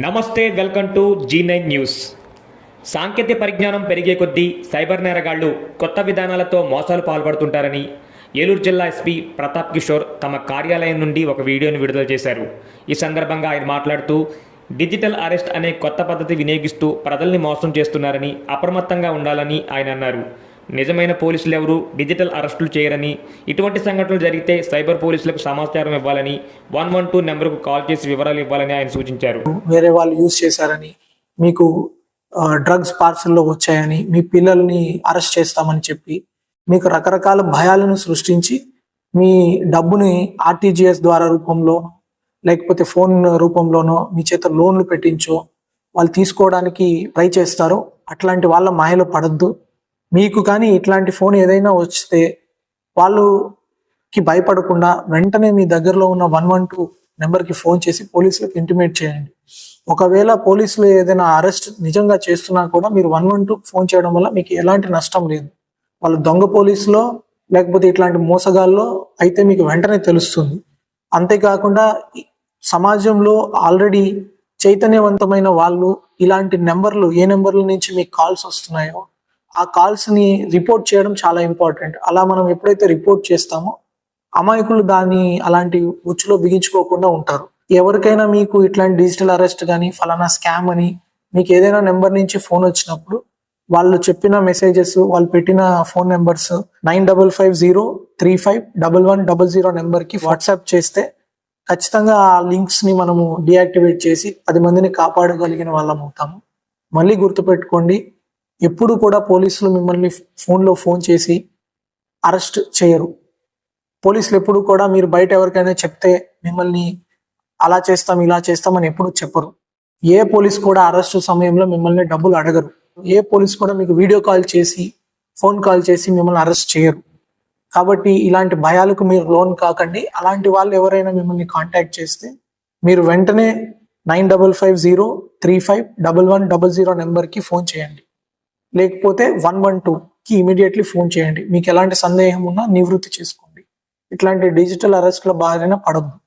నమస్తే welcome to Zee nine news. సాంకేతిక పరిజ్ఞానం పెరిగే కొద్దీ సైబర్ నేరగాళ్ళు కొత్త విధానాలతో మోసాలు పాల్పడుతుంటారని ఏలూరు జిల్లా ఎస్పీ ప్రతాప్ కిషోర్ తమ కార్యాలయం నుండి ఒక వీడియోను విడుదల చేశారు. ఈ సందర్భంగా ఆయన మాట్లాడుతూ డిజిటల్ అరెస్ట్ అనే కొత్త పద్ధతి వినియోగిస్తూ ప్రజల్ని మోసం చేస్తున్నారని అప్రమత్తంగా ఉండాలని ఆయన అన్నారు. నిజమైన పోలీసులు ఎవరు డిజిటల్ అరెస్టులు చేయరని ఇటువంటి సంఘటనలు జరిగితే సైబర్ పోలీసులకు సమాచారం ఇవ్వాలని వన్ వన్ టూ నెంబర్కు కాల్ చేసి వివరాలు ఇవ్వాలని ఆయన సూచించారు. వేరే వాళ్ళు యూజ్ చేశారని మీకు డ్రగ్స్ పార్సల్లో వచ్చాయని మీ పిల్లల్ని అరెస్ట్ చేస్తామని చెప్పి మీకు రకరకాల భయాలను సృష్టించి మీ డబ్బుని ఆర్టీజీఎస్ ద్వారా రూపంలో లేకపోతే ఫోన్ రూపంలోనో మీ చేత లోన్లు పెట్టించో వాళ్ళు తీసుకోవడానికి ట్రై చేస్తారు అట్లాంటి వాళ్ళ మాయలో పడద్దు. మీకు కానీ ఇట్లాంటి ఫోన్ ఏదైనా వస్తే వాళ్ళుకి భయపడకుండా వెంటనే మీ దగ్గరలో ఉన్న వన్ వన్ టూ నెంబర్కి ఫోన్ చేసి పోలీసులకు ఇంటిమేట్ చేయండి. ఒకవేళ పోలీసులు ఏదైనా అరెస్ట్ నిజంగా చేస్తున్నా కూడా మీరు వన్ వన్ టూ ఫోన్ చేయడం వల్ల మీకు ఎలాంటి నష్టం లేదు. వాళ్ళు దొంగ పోలీసులో లేకపోతే ఇట్లాంటి మోసగాల్లో అయితే మీకు వెంటనే తెలుస్తుంది. అంతేకాకుండా సమాజంలో ఆల్రెడీ చైతన్యవంతమైన వాళ్ళు ఇలాంటి నెంబర్లు ఏ నెంబర్ల నుంచి మీకు కాల్స్ వస్తున్నాయో ఆ కాల్స్ని రిపోర్ట్ చేయడం చాలా ఇంపార్టెంట్ అలా మనం ఎప్పుడైతే రిపోర్ట్ చేస్తామో అమాయకులు దాన్ని అలాంటి ఉచ్చులో బిగించుకోకుండా ఉంటారు. ఎవరికైనా మీకు ఇట్లాంటి డిజిటల్ అరెస్ట్ కానీ ఫలానా స్కామ్ అని మీకు ఏదైనా నెంబర్ నుంచి ఫోన్ వచ్చినప్పుడు వాళ్ళు చెప్పిన మెసేజెస్ వాళ్ళు పెట్టిన phone numbers nine double five zero three five double one double zero నెంబర్కి వాట్సాప్ చేస్తే ఖచ్చితంగా ఆ లింక్స్ని మనము డియాక్టివేట్ చేసి పది మందిని కాపాడగలిగిన వాళ్ళం అవుతాము. మళ్ళీ గుర్తుపెట్టుకోండి ఎప్పుడు కూడా పోలీసులు మిమ్మల్ని ఫోన్లో ఫోన్ చేసి అరెస్ట్ చేయరు. పోలీసులు ఎప్పుడు కూడా మీరు బయట ఎవరికైనా చెప్తే మిమ్మల్ని అలా చేస్తాం ఇలా చేస్తాం అని ఎప్పుడు చెప్పరు. ఏ పోలీస్ కూడా అరెస్ట్ సమయంలో మిమ్మల్ని డబ్బులు అడగరు. ఏ పోలీస్ కూడా మీకు వీడియో కాల్ చేసి ఫోన్ కాల్ చేసి మిమ్మల్ని అరెస్ట్ చేయరు. కాబట్టి ఇలాంటి భయాలకు మీరు లోన్ కాకండి. అలాంటి వాళ్ళు ఎవరైనా మిమ్మల్ని కాంటాక్ట్ చేస్తే మీరు వెంటనే nine double five zero three five double one double zero నెంబర్కి ఫోన్ చేయండి. లేకపోతే వన్ వన్ టూకి ఇమీడియట్లీ ఫోన్ చేయండి. మీకు ఎలాంటి సందేహం ఉన్నా నివృత్తి చేసుకోండి. ఇట్లాంటి డిజిటల్ అరెస్ట్ల బారిన పడద్దు.